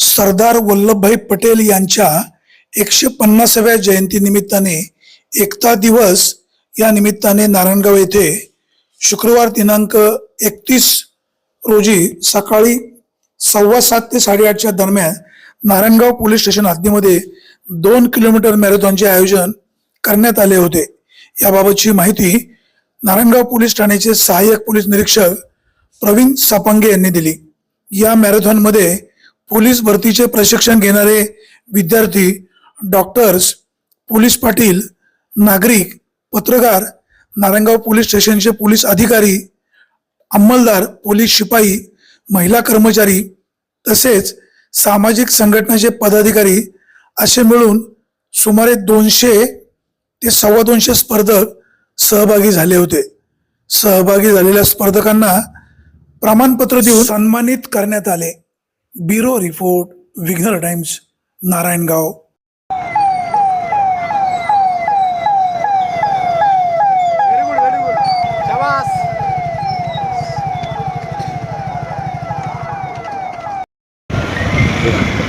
सरदार वल्लभभाई पटेल यांच्या एकशे पन्नासाव्या जयंतीनिमित्ताने एकता दिवस या निमित्ताने नारायणगाव येथे शुक्रवार दिनांक एकतीस रोजी सकाळी सव्वा सात ते साडेआठच्या दरम्यान नारायणगाव पोलीस स्टेशन हद्दीमध्ये दोन किलोमीटर मॅरेथॉनचे आयोजन करण्यात आले होते. याबाबतची माहिती नारायणगाव पोलीस ठाण्याचे सहाय्यक पोलीस निरीक्षक प्रवीण सापंगे यांनी दिली. या मॅरेथॉनमध्ये पोलीस भरतीचे प्रशिक्षण घेणारे विद्यार्थी डॉक्टर्स पोलीस पाटील नागरिक पत्रकार नारायणगाव पोलीस स्टेशनचे पोलीस अधिकारी अंमलदार पोलीस शिपाई महिला कर्मचारी तसेच सामाजिक संघटनेचे पदाधिकारी असे मिळून सुमारे दोनशे ते सव्वा दोनशे स्पर्धक सहभागी झाले होते. सहभागी झालेल्या स्पर्धकांना प्रमाणपत्र देऊन सन्मानित करण्यात आले. Bureau report विघ्नर times Narayangaon. Very